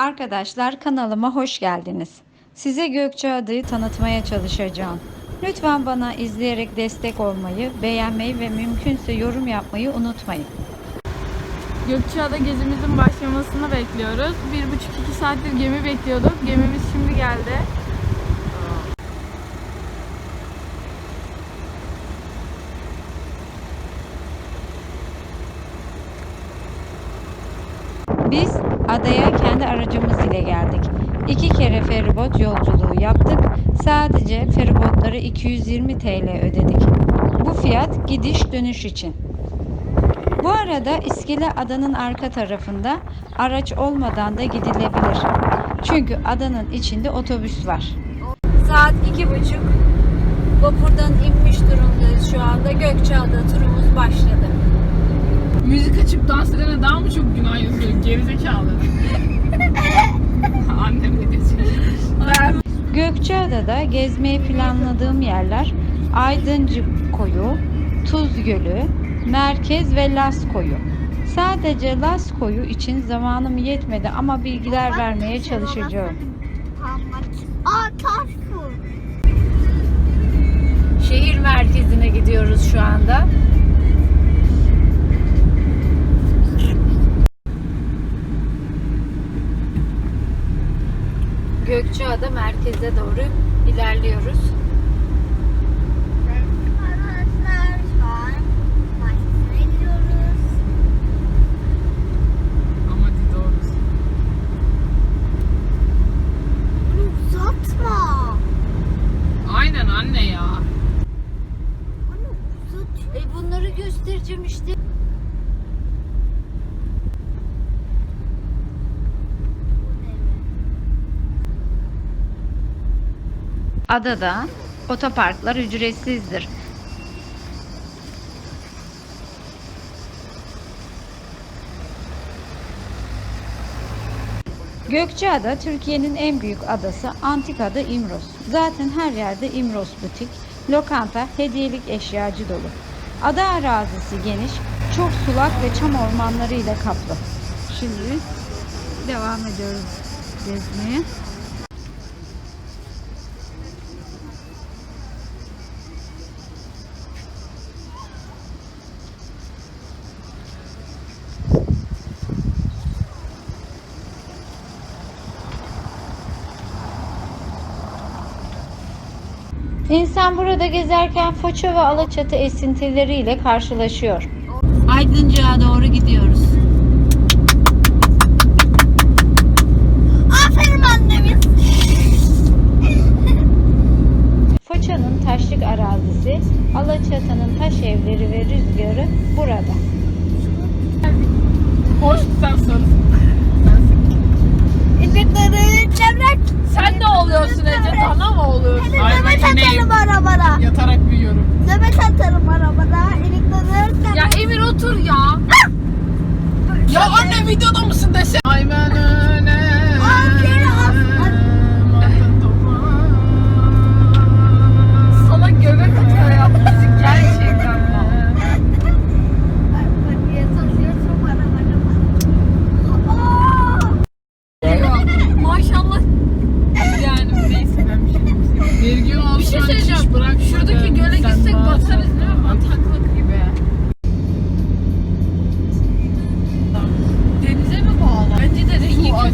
Arkadaşlar kanalıma hoş geldiniz. Size Gökçeada'yı tanıtmaya çalışacağım. Lütfen bana izleyerek destek olmayı, beğenmeyi ve mümkünse yorum yapmayı unutmayın. Gökçeada gezimizin başlamasını bekliyoruz. Bir buçuk iki saattir gemi bekliyorduk. Gemimiz şimdi geldi. Aracımız ile geldik. İki kere feribot yolculuğu yaptık. Sadece feribotları 220 TL ödedik. Bu fiyat gidiş dönüş için. Bu arada İskele adanın arka tarafında araç olmadan da gidilebilir. Çünkü adanın içinde otobüs var. Saat iki buçuk. Vapurdan inmiş durumdayız şu anda. Gökçeada turumuz başladı. Müzik açıp dans edene daha mı çok günah yazıyor? Gerizekalı. Annem ne diyecek? Gökçeada'da gezmeyi planladığım yerler Aydıncı Koyu, Tuz Gölü, Merkez ve Las Koyu. Sadece Las Koyu için zamanım yetmedi ama bilgiler vermeye çalışacağım. Aa. Şehir merkezine gidiyoruz şu anda. Gökçeada merkeze doğru ilerliyoruz. Arkadaşlar şu an Mayıs'a gidiyoruz. Ama di doğrusu. Bunu uzatma. Aynen anne ya. Bunu uzat. E bunları göstereceğim işte. Adada otoparklar ücretsizdir. Gökçeada Türkiye'nin en büyük adası Antikada İmros. Zaten her yerde İmros butik, lokanta, hediyelik eşyacı dolu. Ada arazisi geniş, çok sulak ve çam ormanları ile kaplı. Şimdi devam ediyoruz gezmeye. İnsan burada gezerken Foça ve Alaçatı esintileriyle karşılaşıyor. Aydıncık'a doğru gidiyoruz. Aferin annemiz. Foça'nın taşlık arazisi, Alaçatı'nın taş evleri ve rüzgarı burada. Hoş sen sor. İnekleri çevrek. Sen ne oluyorsun Ece? Dana mı oluyorsun? Ay Nöbet ben ineyim. atarım arabana. Yatarak büyüyorum. Nöbet atarım arabana. İnekleri Ya Emir otur ya. ya anne videoda mısın dese. Ay ben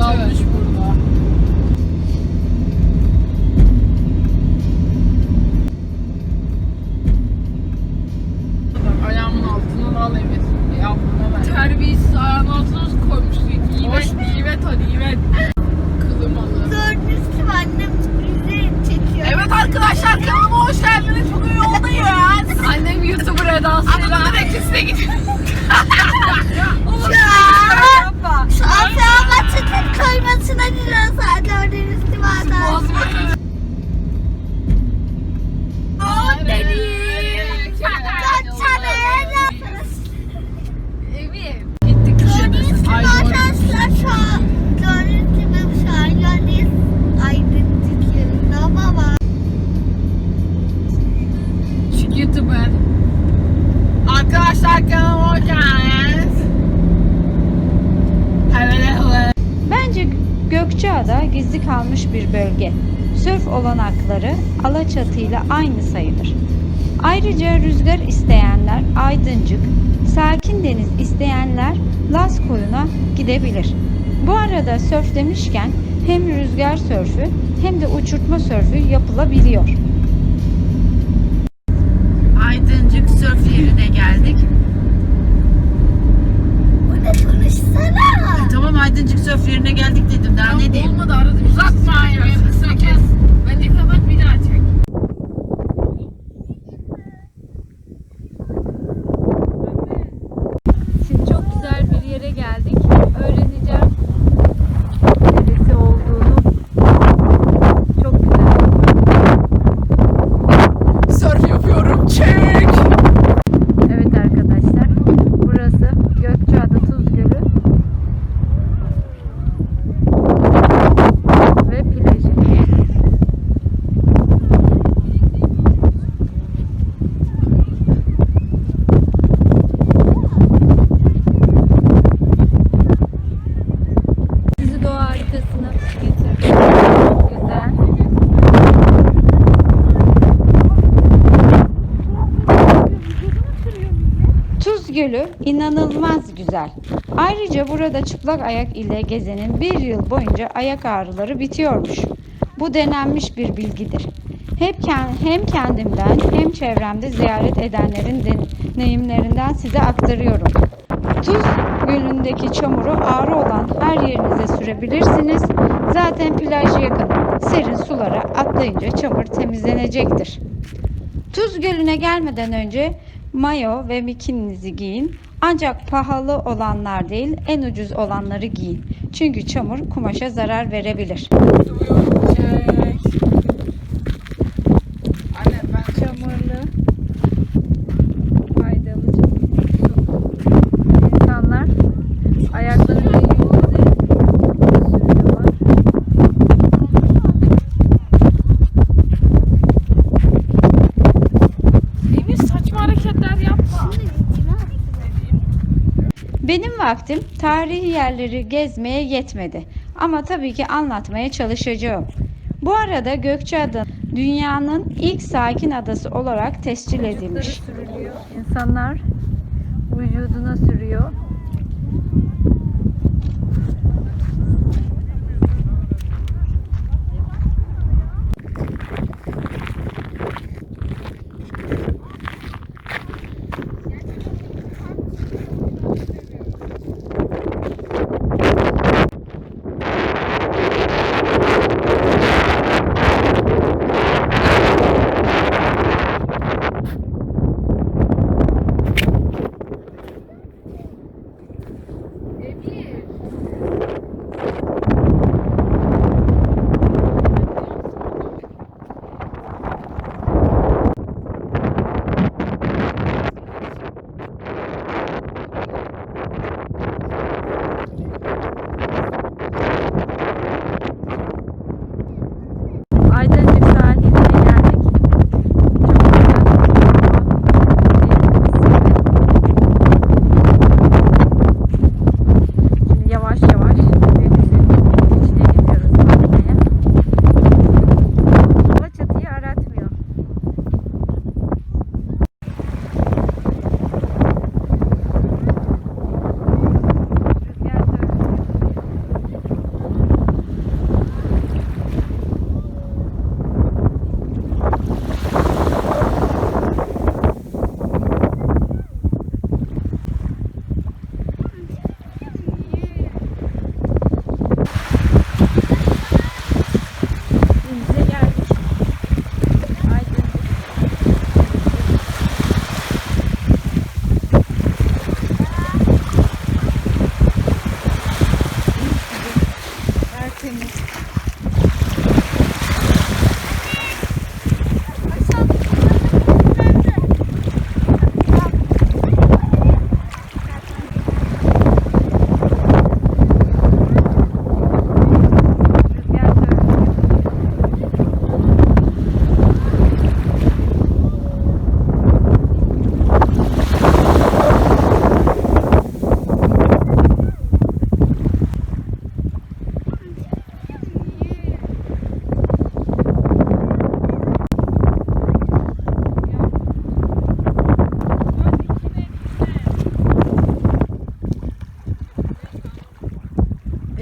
azalmış İle aynı sayılır. Ayrıca rüzgar isteyenler Aydıncık, sakin deniz isteyenler Las Koyun'a gidebilir. Bu arada sörf demişken hem rüzgar sörfü hem de uçurtma sörfü yapılabiliyor. Aydıncık sörf yerine geldik. Burada konuşsana. Tamam Aydıncık sörf yerine geldik dedim. Daha ne diyeyim? Olmadı arada bir uzatma ya. Kısa kes. Bence kapat bir daha çek. Şimdi çok güzel bir yere geldik. Öğreneceğim neresi olduğunu. Çok güzel. Surf yapıyorum. Çek. Evet arkadaşlar. Burası Gökçeada Tuz Gölü. Ve plajı. Sizi doğa harikasına getirdim. Çok güzel. Tuz Gölü inanılmaz güzel. Ayrıca burada çıplak ayak ile gezenin bir yıl boyunca ayak ağrıları bitiyormuş. Bu denenmiş bir bilgidir. Hep hem kendimden hem çevremde ziyaret edenlerin deneyimlerinden size aktarıyorum. Tuz Gölü'ndeki çamuru ağrı olan her yerinize sürebilirsiniz. Zaten plaj yakın. Serin sulara atlayınca çamur temizlenecektir. Tuz Gölü'ne gelmeden önce mayo ve bikininizi giyin. Ancak pahalı olanlar değil, en ucuz olanları giyin. Çünkü çamur kumaşa zarar verebilir. Benim vaktim tarihi yerleri gezmeye yetmedi. Ama tabii ki anlatmaya çalışacağım. Bu arada Gökçeada dünyanın ilk sakin adası olarak tescil edilmiş. İnsanlar vücuduna sürüyor.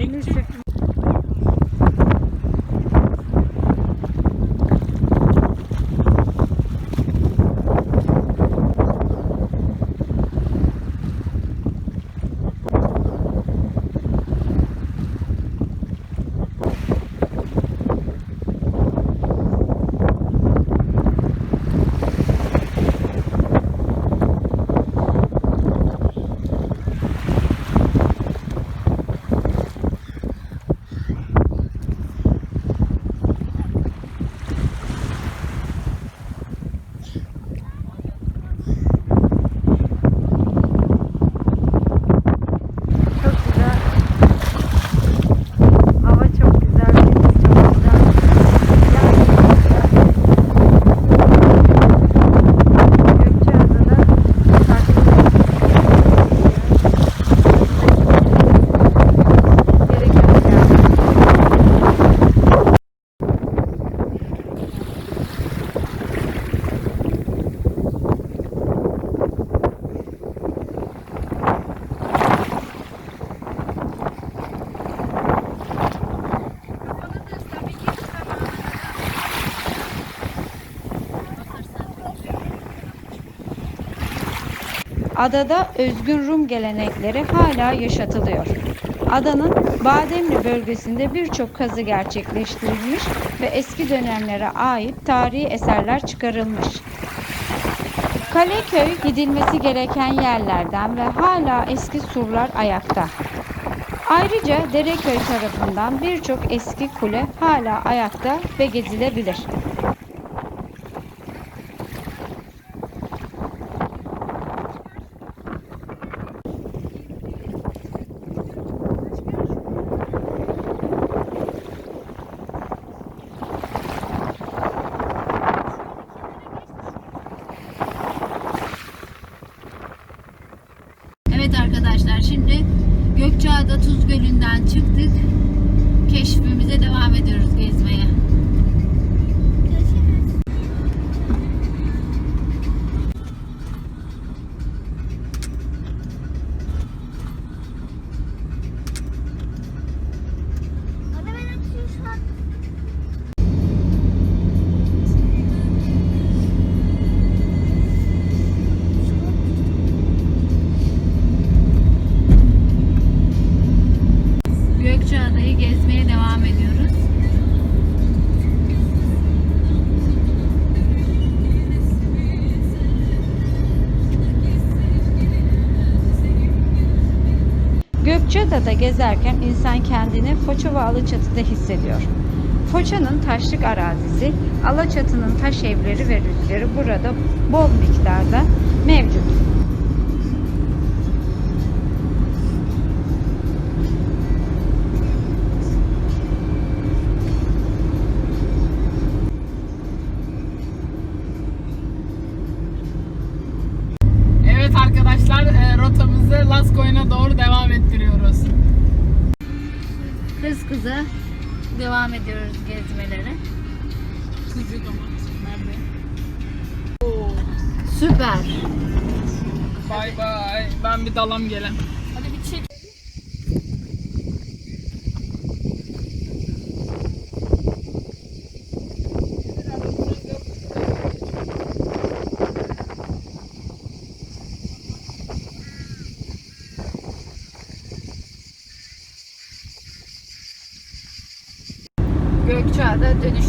Dik çık. Adada özgün Rum gelenekleri hala yaşatılıyor. Adanın Bademli bölgesinde birçok kazı gerçekleştirilmiş ve eski dönemlere ait tarihi eserler çıkarılmış. Kaleköy gidilmesi gereken yerlerden ve hala eski surlar ayakta. Ayrıca Dereköy tarafından birçok eski kule hala ayakta ve gezilebilir. Gökçeada'da gezerken insan kendini Foça ve Alaçatı'da hissediyor. Foça'nın taşlık arazisi, Alaçatı'nın taş evleri ve rüzgarı burada bol miktarda mevcut. Evet arkadaşlar e, rotamızı Laskoyun'a doğru devam ettiriyoruz. Kız kıza devam ediyoruz gezmelere. Kızı damat. Nerede? Süper. Bay bay. Ben bir dalam gelen. Hadi bir çek. Gökçeada dönüş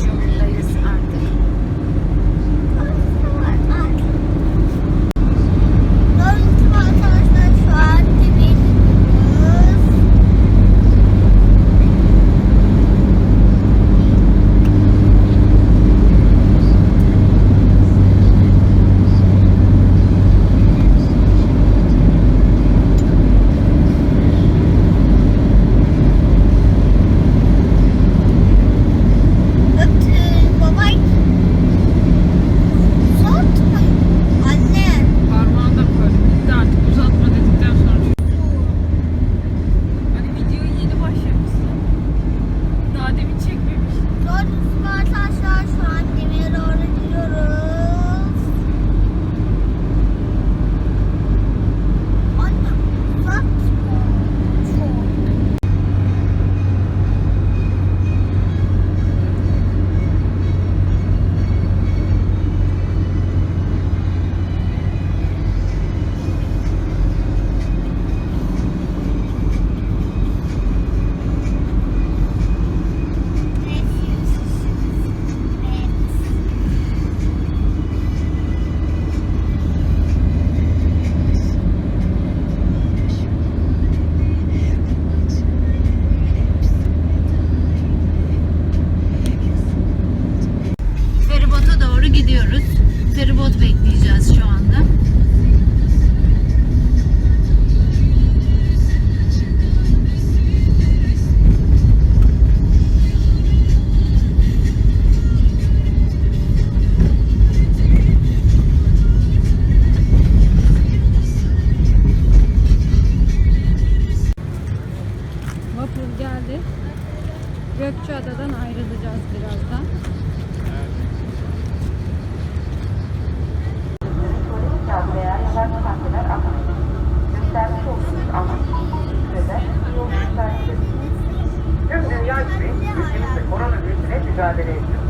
mücadele ediyor.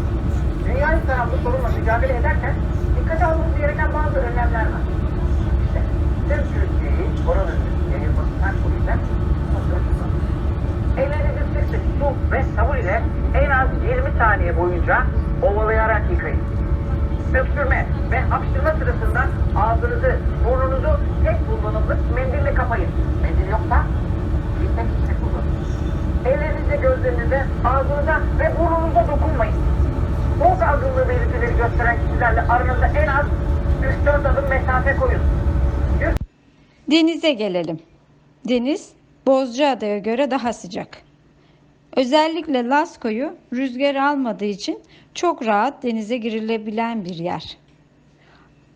Dünya taraflı sorunla mücadele ederken dikkat almamız gereken bazı önlemler var. İşte tüm Türkiye'yi koronavirüs yayılmasından koruyacak. Ellerinizi sık sık su ve sabun ile en az 20 saniye boyunca ovalayarak yıkayın. Öksürme ve hapşırma sırasında ağzınızı, burnunuzu tek kullanımlık mendille kapayın. Mendil yoksa. Ellerinize, gözlerinize, ağzınıza ve burnunuza dokunmayın. Soğuk algınlığı belirtileri gösteren kişilerle aranızda en az 3-4 adım mesafe koyun. Denize gelelim. Deniz Bozcaada'ya göre daha sıcak. Özellikle Lasko'yu rüzgar almadığı için çok rahat denize girilebilen bir yer.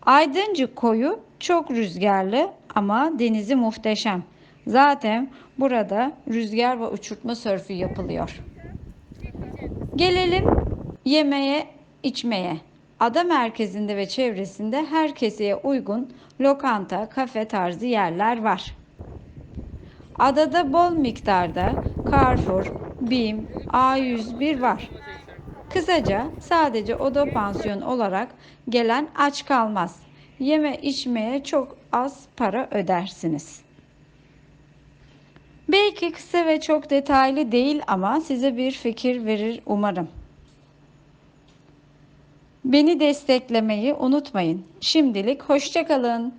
Aydıncık koyu çok rüzgarlı ama denizi muhteşem. Zaten burada rüzgar ve uçurtma sörfü yapılıyor. Gelelim yemeğe, içmeye. Ada merkezinde ve çevresinde her keseye uygun lokanta, kafe tarzı yerler var. Adada bol miktarda Carrefour, BİM, A101 var. Kısaca sadece oda pansiyon olarak gelen aç kalmaz. Yeme içmeye çok az para ödersiniz. Belki kısa ve çok detaylı değil ama size bir fikir verir umarım. Beni desteklemeyi unutmayın. Şimdilik hoşçakalın.